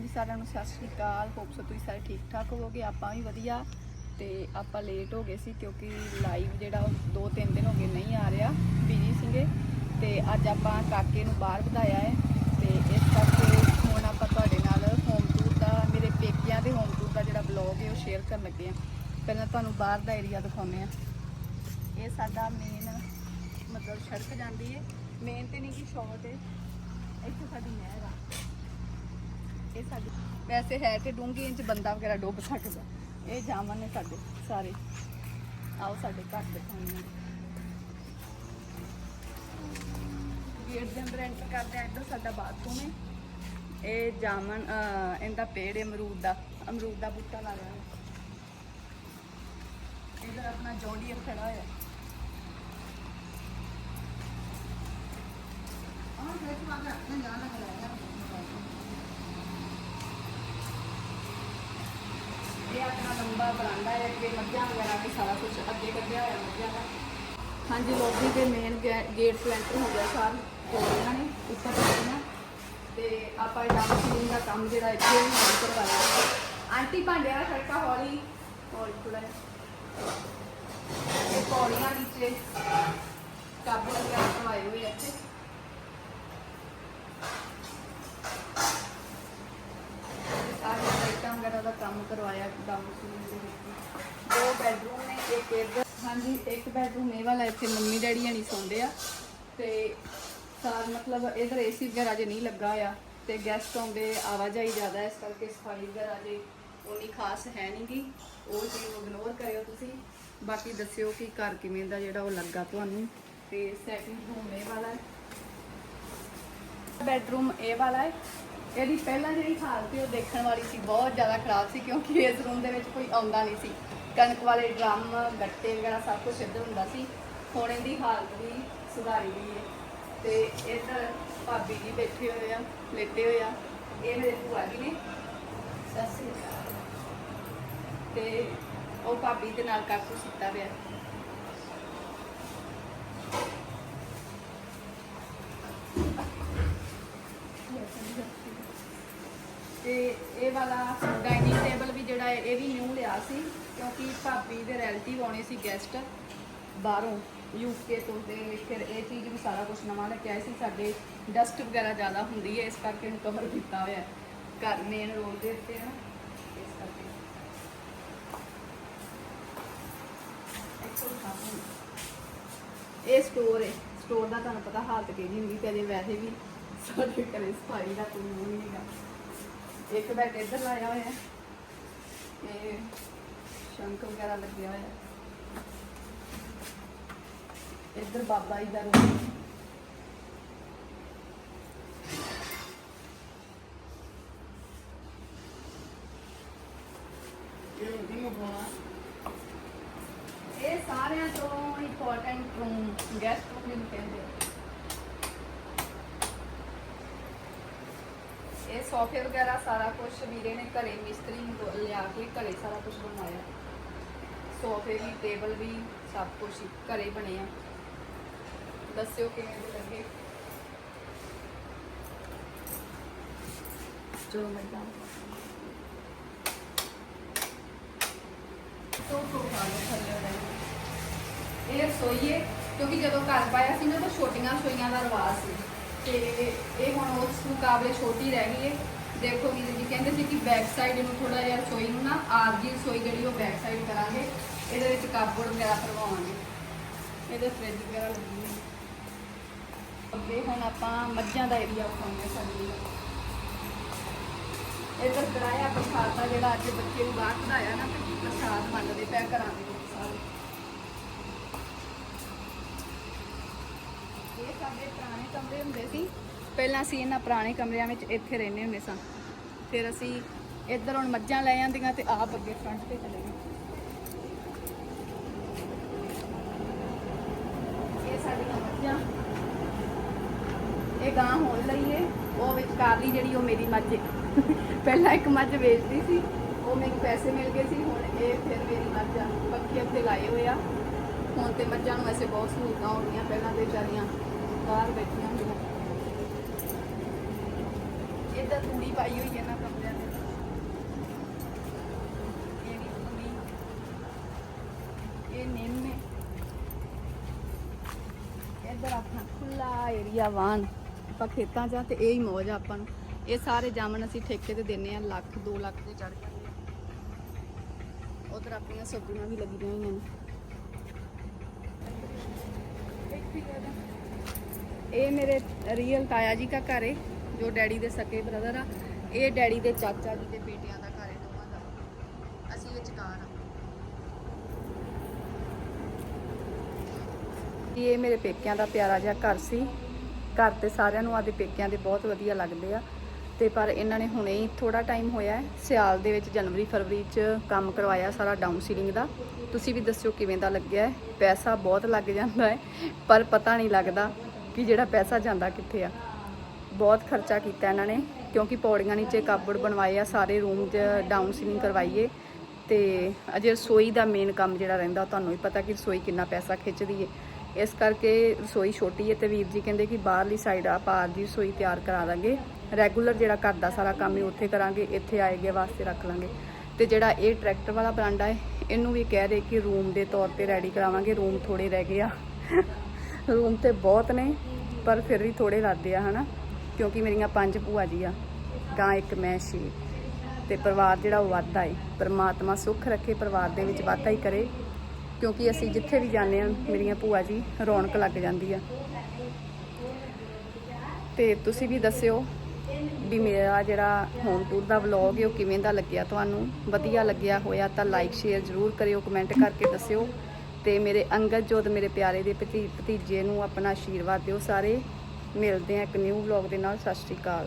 ਹਾਂਜੀ, ਸਾਰਿਆਂ ਨੂੰ ਸਤਿ ਸ਼੍ਰੀ ਅਕਾਲ। ਹੋਪ ਤੁਸੀਂ ਸਾਰੇ ਠੀਕ ਠਾਕ ਹੋਵੋਗੇ, ਆਪਾਂ ਵੀ ਵਧੀਆ। ਤੇ ਆਪਾਂ ਲੇਟ ਹੋ ਗਏ ਸੀ ਕਿਉਂਕਿ ਲਾਈਵ ਜਿਹੜਾ ਉਹ ਦੋ ਤਿੰਨ ਦਿਨ ਹੋ ਗਏ ਨਹੀਂ ਆ ਰਿਹਾ ਬਿਜ਼ੀ ਸੀਗੇ। ਤੇ ਅੱਜ ਆਪਾਂ ਕਾਕੇ ਨੂੰ ਬਾਹਰ ਵਧਾਇਆ ਹੈ। ਤੇ ਇਸ ਕਰਕੇ ਹੁਣ ਆਪਾਂ ਤੁਹਾਡੇ ਨਾਲ ਹੋਮ ਟੂਰ ਦਾ, ਮੇਰੇ ਪੇਕਿਆਂ ਦੇ ਹੋਮ ਟੂਰ ਦਾ ਜਿਹੜਾ ਬਲੌਗ ਹੈ, ਉਹ ਸ਼ੇਅਰ ਕਰਨ ਲੱਗੇ ਆ ਪਹਿਲਾਂ ਤੁਹਾਨੂੰ ਬਾਹਰ ਦਾ ਏਰੀਆ ਦਿਖਾਉਂਦੇ ਆ ਇਹ ਸਾਡਾ ਮੇਨ ਮਤਲਬ ਸੜਕ ਜਾਂਦੀ ਹੈ। ਮੇਨ ਤੇ ਨਹੀਂ ਕਿ ਸ਼ਾਰਟ ਹੈ। ਇੱਥੇ ਸਾਡੀ ਨਹਿਰ ਆ। ਇਹ ਸਾਡੀ ਵੈਸੇ ਹੈ ਤੇ ਡੂੰਘੀ ਇੰਚ ਬੰਦਾ ਵਗੈਰਾ ਡੁੱਬ ਸਕਦਾ। ਇਹ ਜਾਮਨ ਨੇ ਸਾਡੇ ਸਾਰੇ। ਆਓ ਸਾਡੇ ਘਰ ਦਿਖਾਉਂਦੇ ਹਾਂ। ਗੇਟ ਦੇ ਅੰਦਰ ਐਂਟਰ ਕਰਦੇ ਆ ਇੱਧਰ ਸਾਡਾ ਬਾਥਰੂਮ ਹੈ। ਇਹ ਜਾਮਨ ਇਹਦਾ ਪੇੜ ਹੈ ਅਮਰੂਦ ਦਾ। ਅਮਰੂਦ ਦਾ ਬੂਟਾ ਲਾਇਆ ਹੈ। ਇਧਰ ਆਪਣਾ ਜੌਂਡੀਅਰ ਖੜਾ ਹੋਇਆ। ਆਹ, ਦੇਖੋ ਆਗੇ ਆਪਣੇ ਜਾਨ ਲਗਾਇਆ ਇਹ ਆਪਣਾ ਲੰਬਾ ਬਰਾਂਡਾ ਹੈ ਅੱਗੇ ਮੱਝਾਂ ਵਗੈਰਾ ਵੀ ਸਾਰਾ ਕੁਝ ਅੱਗੇ ਕੱਢਿਆ ਹੋਇਆ ਮੱਝਾਂ ਦਾ। ਹਾਂਜੀ, ਲੋਬੀ ਦੇ ਮੇਨ ਗੇਟ ਤੋਂ ਹੋ ਗਿਆ ਸਾਰ ਇਹਨਾਂ ਨੇ ਉੱਪਰ ਚੜ੍ਹਨਾ ਤੇ ਆਪਾਂ ਇਹ ਡਾਂਸ ਕਲੀਨ ਦਾ ਕੰਮ ਜਿਹੜਾ ਇੱਥੇ ਵੀ ਸ਼ੁਰੂ ਕਰਵਾਇਆ ਆਂਟੀ ਭਾਂਡਿਆਂ ਦਾ ਖੜਕਾ ਹੌਲੀ ਹੌਲੀ ਥੋੜਾ ਇਹ ਪੌੜੀਆਂ ਨੀਚੇ ਕਾਬੂ ਵਗੈਰਾ ਕਰਵਾਏ ਹੋਏ ਆ ਇੱਥੇ ਸਾਰੇ ਲਾਈਟਾਂ ਵਗੈਰਾ ਦਾ ਕੰਮ ਕਰਵਾਇਆ ਡਾਊਨ ਸੀਲਿੰਗ ਦੇ ਵਿੱਚ। ਦੋ ਬੈਡਰੂਮ ਨੇ, ਇੱਕ ਇੱਧਰ। ਹਾਂਜੀ, ਇੱਕ ਬੈਡਰੂਮ ਇਹ ਵਾਲਾ ਇੱਥੇ ਮੰਮੀ ਡੈਡੀ ਹਣੀ ਸੌਂਦੇ ਆ। ਤੇ ਸਾਰ ਮਤਲਬ ਇਧਰ ਏਸੀ ਵਗੈਰਾ ਜੇ ਨਹੀਂ ਲੱਗਾ ਆ, ਤੇ ਗੈਸਟ ਆਉਂਦੇ ਆਵਾਜਾਈ ਜ਼ਿਆਦਾ ਇਸ ਕਰਕੇ ਸਫ਼ਾਈ ਵਗੈਰਾ ਜੇ ਉਨੀ ਖਾਸ ਹੈ ਨਹੀਂਗੀ ਉਹ ਚੀਜ਼ ਨੂੰ ਇਗਨੋਰ ਕਰਿਓ ਤੁਸੀਂ। ਬਾਕੀ ਦੱਸਿਓ ਕਿ ਘਰ ਕਿਵੇਂ ਦਾ ਜਿਹੜਾ ਉਹ ਲੱਗਾ ਤੁਹਾਨੂੰ। ਤੇ ਸੈਕਿੰਡ ਰੂਮ ਇਹ ਵਾਲਾ। ਹੈ ਬੈਡਰੂਮ ਇਹ ਵਾਲਾ ਹੈ। ਇਹਦੀ ਪਹਿਲਾਂ ਜਿਹੜੀ ਹਾਲਤ ਸੀ, ਉਹ ਦੇਖਣ ਵਾਲੀ ਸੀ, ਬਹੁਤ ਜ਼ਿਆਦਾ ਖਰਾਬ ਸੀ, ਕਿਉਂਕਿ ਇਸ ਰੂਮ ਦੇ ਵਿੱਚ ਕੋਈ ਆਉਂਦਾ ਨਹੀਂ ਸੀ। ਕਣਕ ਵਾਲੇ ਡਰਮ, ਗੱਟੇ ਵਗੈਰਾ ਸਭ ਕੁਝ ਇੱਧਰ ਹੁੰਦਾ ਸੀ। ਹੁਣ ਇਹਦੀ ਹਾਲਤ ਵੀ ਸੁਧਾਰੀ ਗਈ ਹੈ। ਤੇ ਇੱਧਰ ਭਾਬੀ ਜੀ ਬੈਠੇ ਹੋਏ ਆ, ਲੇਟੇ ਹੋਏ ਆ। ਇਹ ਮੇਰੇ ਭੂਆ ਜੀ ਨੇ। ਸਤਿ ਸ੍ਰੀ ਤੇ ਉਹ ਭਾਬੀ ਦੇ ਨਾਲ ਕਾਕੂ ਸੁੱਤਾ ਪਿਆ ਤੇ ਇਹ ਵਾਲਾ ਡਾਈਨਿੰਗ ਟੇਬਲ ਵੀ ਜਿਹੜਾ ਹੈ ਇਹ ਵੀ ਨਿਊ ਲਿਆ ਸੀ, ਕਿਉਂਕਿ ਭਾਬੀ ਦੇ ਰਿਲੇਟਿਵ ਆਉਣੇ ਸੀ ਗੈਸਟ ਬਾਹਰੋਂ ਯੂਕੇ ਤੋਂ ਤੇ ਫਿਰ ਇਹ ਚੀਜ਼ ਵੀ ਸਾਰਾ ਕੁਝ ਨਵਾਂ ਲੈ ਕੇ ਆਏ ਸੀ, ਸਾਡੇ ਡਸਟ ਵਗੈਰਾ ਜ਼ਿਆਦਾ ਹੁੰਦੀ ਹੈ, ਇਸ ਕਰਕੇ ਇਹਨੂੰ ਕਵਰ ਕੀਤਾ ਹੋਇਆ ਘਰ ਮੇਨ ਰੋਡ ਦੇ ਉੱਤੇ ਹੈ ਇਸ ਕਰਕੇ। ਇਹ ਸਟੋਰ ਹੈ ਸਟੋਰ ਦਾ ਤੁਹਾਨੂੰ ਪਤਾ ਹਾਲਤ ਕਿਹਦੀ ਹੁੰਦੀ, ਕਦੇ ਵੈਸੇ ਵੀ ਸਾਡੇ ਘਰੇ ਸਫ਼ਾਈ ਦਾ ਕੋਈ ਮੂੰਹ ਨਹੀਂ ਹੈਗਾ। ਇੱਕ ਬੈਡ ਇੱਧਰ ਲਾਇਆ ਹੋਇਆ ਹੈ ਇਹ ਸ਼ੰਕ ਵਗੈਰਾ ਲੱਗਿਆ ਹੋਇਆ ਹੈ ਇੱਧਰ ਬਾਬਾ ਜੀ ਦਾ ਰੂਮ ਇਹ ਸਾਰਿਆਂ ਤੋਂ ਇੰਪੋਰਟੈਂਟ ਰੂਮ ਗੈਸਟ ਰੂਮ ਨੂੰ ਕਹਿੰਦੇ ਇਹ ਸੋਫੇ ਵਗੈਰਾ ਸਾਰਾ ਕੁਝ ਵੀਰੇ ਨੇ ਘਰੇ ਮਿਸਤਰੀ ਨੂੰ ਲਿਆ ਕੇ ਘਰੇ ਸਾਰਾ ਕੁਝ ਬਣਵਾਇਆ ਸੋਫੇ ਵੀ ਟੇਬਲ ਵੀ ਸਭ ਕੁਝ ਘਰੇ ਬਣੇ ਆ। ਦੱਸਿਓ ਕਿਵੇਂ ਦੇ ਲੱਗੇ? ਚਲੋ ਮੈਂ ਜਾਵਾਂ। ਤੋ ਤੋ ਖਾਣੇ ਥੱਲੇ ਰਹੇ ਇਹ ਰਸੋਈ ਹੈ ਕਿਉਂਕਿ ਜਦੋਂ ਘਰ ਪਾਇਆ ਸੀ ਨਾ ਤਾਂ ਛੋਟੀਆਂ ਰਸੋਈਆਂ ਦਾ ਰਿਵਾਜ ਸੀ। ਤੇ ਇਹ ਹੁਣ ਉਸ ਮੁਕਾਬਲੇ ਛੋਟੀ ਰਹਿ ਗਈ ਹੈ। ਦੇਖੋ ਵੀਰ ਜੀ, ਕਹਿੰਦੇ ਸੀ ਕਿ ਬੈਕ ਸਾਈਡ ਨੂੰ ਥੋੜਾ ਜਿਹਾ ਰਸੋਈ ਨੂੰ ਨਾ ਆਪ ਦੀ ਰਸੋਈ ਜਿਹੜੀ ਉਹ ਬੈਕ ਸਾਈਡ ਕਰਾਂਗੇ। ਇਹਦੇ ਵਿੱਚ ਕਾਪੜ ਵਗੈਰਾ ਕਰਵਾਵਾਂਗੇ ਇਹਦੇ ਫ੍ਰਿਜ ਵਗੈਰਾ ਲੱਗੀ ਹੈ ਅੱਗੇ ਹੁਣ ਆਪਾਂ ਮੱਝਾਂ ਦਾ ਏਰੀਆ ਉਠਾਉਂਦੇ ਸਾਡੀ ਇਧਰ ਕਰਾਇਆ ਪ੍ਰਸ਼ਾਦ ਦਾ ਜਿਹੜਾ ਅੱਜ ਬੱਚੇ ਨੂੰ ਬਾਹਰ ਕਢਾਇਆ ਨਾ, ਤੇ ਪ੍ਰਸਾਦ ਮੰਨਦੇ ਪਿਆ ਘਰਾਂ ਦੇ ਵਿੱਚ ਸਾਰੇ ਇਹ ਸਾਡੇ ਪੁਰਾਣੇ ਕਮਰੇ ਹੁੰਦੇ ਸੀ। ਪਹਿਲਾਂ ਅਸੀਂ ਇਹਨਾਂ ਪੁਰਾਣੇ ਕਮਰਿਆਂ ਵਿੱਚ ਇੱਥੇ ਰਹਿੰਦੇ ਹੁੰਦੇ ਸਾਂ। ਫਿਰ ਅਸੀਂ ਇੱਧਰ ਹੁਣ ਮੱਝਾਂ ਲੈ ਜਾਂਦੀਆਂ ਤੇ ਆਪ ਅੱਗੇ ਫਰੰਟ ਤੇ ਚਲੇ ਗਏ। ਇਹ ਸਾਡੀਆਂ ਮੱਝਾਂ। ਇਹ ਗਾਂ ਹੋਣ ਲਈ ਏ। ਉਹ ਵਿਚਕਾਰਲੀ ਜਿਹੜੀ, ਉਹ ਮੇਰੀ ਮੱਝ ਪਹਿਲਾਂ ਇੱਕ ਮੱਝ ਵੇਚਦੀ ਸੀ, ਉਹ ਮੈਨੂੰ ਪੈਸੇ ਮਿਲ ਗਏ ਸੀ। ਹੁਣ ਇਹ ਫਿਰ ਮੇਰੀ ਮੱਝ ਆ। ਪੱਖੇ ਉੱਤੇ ਲਾਏ ਹੋਏ ਆ। ਹੁਣ ਤੇ ਮੱਝਾਂ ਨੂੰ ਐਸੇ ਬਹੁਤ ਸਹੂਲਤਾਂ ਹੋ ਗਈਆਂ ਪਹਿਲਾਂ ਤੇ ਵਿਚਾਰੀਆਂ। ਬਾਹਰ ਬੈਠੀਆਂ ਹੋਈਆਂ ਇਹਦਾ ਤੂੜੀ ਪਾਈ ਹੋਈ ਹੈ ਨਾ ਕਮਰਿਆਂ ਦੇ ਇਹ ਵੀ ਤੂੜੀ। ਇਹ ਨਿੰਮ ਹੈ। ਇਧਰ ਆਪਣਾ ਖੁੱਲਾ ਏਰੀਆ ਵਾਨ ਆਪਾਂ ਖੇਤਾਂ 'ਚ ਤੇ ਇਹ ਹੀ ਮੌਜ ਆ ਆਪਾਂ ਨੂੰ। ਇਹ ਸਾਰੇ ਜਾਮਣ ਅਸੀਂ ਠੇਕੇ ਤੇ ਦਿੰਨੇ ਆ, ਲੱਖ 2 ਲੱਖ ਦੇ ਚੜ ਜਾਂਦੇ ਆ। ਉਧਰ ਆਪਣੀਆਂ ਸਬਜ਼ੀਆਂ ਵੀ ਲੱਗੀਆਂ ਹੋਈਆਂ ਨੇ। ਇੱਥੇ ਹੀ ਇਹ ਮੇਰੇ ਰੀਅਲ ਤਾਇਆ ਜੀ ਦਾ ਘਰ ਹੈ ਜੋ ਡੈਡੀ ਦੇ ਸਕੇ ਬ੍ਰਦਰ ਆ। ਇਹ ਡੈਡੀ ਦੇ ਚਾਚਾ ਜੀ ਦੇ ਬੇਟਿਆਂ ਦਾ ਘਰ ਹੈ ਦੋਵਾਂ ਦਾ। ਅਸੀਂ ਵਿਚਕਾਰ ਆ। ਇਹ ਮੇਰੇ ਪੇਕਿਆਂ ਦਾ ਪਿਆਰਾ ਜਿਹਾ ਘਰ ਸੀ। ਘਰ ਤੇ ਸਾਰਿਆਂ ਨੂੰ ਆਦੇ ਪੇਕਿਆਂ ਦੇ ਬਹੁਤ ਵਧੀਆ ਲੱਗਦੇ ਆ। ਤੇ ਪਰ ਇਹਨਾਂ ਨੇ ਹੁਣੇ ਹੀ ਥੋੜਾ ਟਾਈਮ ਹੋਇਆ ਹੈ ਸਿਆਲ ਦੇ ਵਿੱਚ ਜਨਵਰੀ, ਫਰਵਰੀ ਚ ਕੰਮ ਕਰਵਾਇਆ ਸਾਰਾ ਡਾਊਨ ਸੀਲਿੰਗ ਦਾ। ਤੁਸੀਂ ਵੀ ਦੱਸਿਓ ਕਿਵੇਂ ਦਾ ਲੱਗਿਆ ਹੈ ਪੈਸਾ ਬਹੁਤ ਲੱਗ ਜਾਂਦਾ ਹੈ ਪਰ ਪਤਾ ਨਹੀਂ ਲੱਗਦਾ। ਕਿ ਜਿਹੜਾ ਪੈਸਾ ਜਾਂਦਾ ਕਿੱਥੇ ਆ। ਬਹੁਤ ਖਰਚਾ ਕੀਤਾ ਇਹਨਾਂ ਨੇ, ਕਿਉਂਕਿ ਪੌੜੀਆਂ ਨੀਚੇ ਕਾਬੜ ਬਣਵਾਏ ਆ, ਸਾਰੇ ਰੂਮ 'ਚ ਡਾਊਨ ਸੀਲਿੰਗ ਕਰਵਾਈਏ। ਤੇ ਅਜੇ ਰਸੋਈ ਦਾ ਮੇਨ ਕੰਮ ਜਿਹੜਾ ਰਹਿੰਦਾ ਤੁਹਾਨੂੰ ਹੀ ਪਤਾ ਕਿ ਰਸੋਈ ਕਿੰਨਾ ਪੈਸਾ ਖਿੱਚਦੀ ਏ। ਇਸ ਕਰਕੇ ਰਸੋਈ ਛੋਟੀ ਹੈ ਤੇ ਵੀਰ ਜੀ ਕਹਿੰਦੇ ਕਿ ਬਾਹਰਲੀ ਸਾਈਡ ਆਪਾਂ ਆਰ ਦੀ ਰਸੋਈ ਤਿਆਰ ਕਰਾ ਦਾਂਗੇ। ਰੈਗੂਲਰ ਜਿਹੜਾ ਘਰ ਦਾ ਸਾਰਾ ਕੰਮ ਹੈ ਉੱਥੇ ਕਰਾਂਗੇ, ਇੱਥੇ ਆਏਗੇ ਵਾਸਤੇ ਰੱਖ ਲਾਂਗੇ। ਤੇ ਜਿਹੜਾ ਇਹ ਟਰੈਕਟਰ ਵਾਲਾ ਬਰਾਂਡਾ ਹੈ ਇਹਨੂੰ ਵੀ ਕਹਿ ਰਹੇ ਕਿ ਰੂਮ ਦੇ ਤੌਰ ਤੇ ਰੈਡੀ ਕਰਾਵਾਂਗੇ ਰੂਮ ਥੋੜੇ ਰਹਿ ਗਏ ਆ। ਰੂਮ ਤੇ ਬਹੁਤ ਨੇ, ਪਰ ਫਿਰ ਵੀ ਥੋੜੇ ਲੱਗਦੇ ਆ, ਹਨਾ? ਕਿਉਂਕਿ ਮੇਰੀਆਂ ਪੰਜ ਭੂਆ ਜੀ ਆ, ਗਾਂ ਇੱਕ, ਮੈਂ ਛੇ। ਤੇ ਪਰਿਵਾਰ ਜਿਹੜਾ ਉਹ ਵਾਧਾ ਏ। ਪਰਮਾਤਮਾ ਸੁੱਖ ਰੱਖੇ, ਪਰਿਵਾਰ ਦੇ ਵਿੱਚ ਵਾਧਾ ਹੀ ਕਰੇ। ਕਿਉਂਕਿ ਅਸੀਂ ਜਿੱਥੇ ਵੀ ਜਾਂਦੇ ਆ, ਮੇਰੀਆਂ ਭੂਆ ਜੀ ਰੌਣਕ ਲੱਗ ਜਾਂਦੀ ਆ। ਤੇ ਤੁਸੀਂ ਵੀ ਦੱਸਿਓ ਵੀ ਮੇਰਾ ਜਿਹੜਾ ਹੋਮ ਟੂਰ ਦਾ ਵਲੌਗ ਹੈ ਉਹ ਕਿਵੇਂ ਦਾ ਲੱਗਿਆ ਤੁਹਾਨੂੰ? ਵਧੀਆ ਲੱਗਿਆ ਹੋਇਆ ਤਾਂ ਲਾਈਕ ਸ਼ੇਅਰ ਜ਼ਰੂਰ ਕਰਿਓ ਕਮੈਂਟ ਕਰਕੇ ਦੱਸਿਓ। ਤੇ ਮੇਰੇ ਅੰਗਦ ਜੋਤ ਮੇਰੇ ਪਿਆਰੇ ਦੇ ਭਤੀ ਭਤੀਜੇ ਨੂੰ ਆਪਣਾ ਆਸ਼ੀਰਵਾਦ ਦਿਓ। ਸਾਰੇ ਮਿਲਦੇ ਆ ਇੱਕ ਨਿਊ ਵਲੌਗ ਦੇ ਨਾਲ। ਸਤਿ ਸ਼੍ਰੀ ਅਕਾਲ।